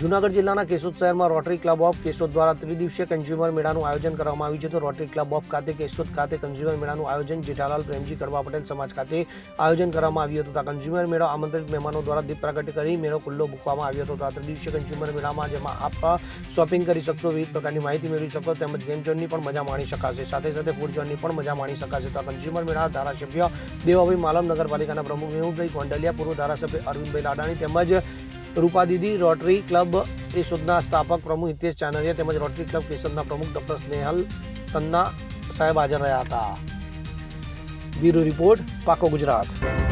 જૂનાગઢ જિલ્લાના કેશોદ શહેરમાં rotary club of Keshod દ્વારા ત્રિદિવસીય કન્ઝ્યુમર મેળાનું આયોજન કરવામાં આવ્યું છે. તો રોટરી ક્લબ ઓફ ખાતે, કેશોદ ખાતે કન્ઝ્યુમર મેળાનું આયોજન જેઠાલાલ પ્રેમજી કરવા પટેલ સમાજ ખાતે આયોજન કરવામાં આવ્યું હતું. કન્ઝ્યુમર મેળો આમંત્રિત મહેમાનો દ્વારા દીપ પ્રગટ કરી મેળો ખુલ્લો મૂકવામાં આવ્યો હતો. આ ત્રિદિવસીય કન્ઝ્યુમર મેળામાં જેમાં આપ શોપિંગ કરી શકશો, વિવિધ પ્રકારની માહિતી મેળવી શકો તેમજ ગેમ ઝોનની પણ મજા માણી શકાશે. સાથે સાથે ફૂડ ઝોનની પણ મજા માણી શકાશે. તો આ કન્ઝ્યુમર મેળા ધારાસભ્ય દેવાભાઈ માલમ નગરપાલિકાના પ્રમુખ મેહુલભાઈ કોંડલિયા પૂર્વ ધારાસભ્ય અરવિંદભાઈ લાડાણી તેમજ રૂપા દીદી, રોટરી ક્લબ કેશોદના સ્થાપક પ્રમુખ હિતેશ ચાનરિયા તેમજ રોટરી ક્લબ કેશોદના પ્રમુખ ડોક્ટર સ્નેહલ તન્ના સાહેબ હાજર રહ્યા હતા. બ્યુરો રિપોર્ટ પાકો ગુજરાત.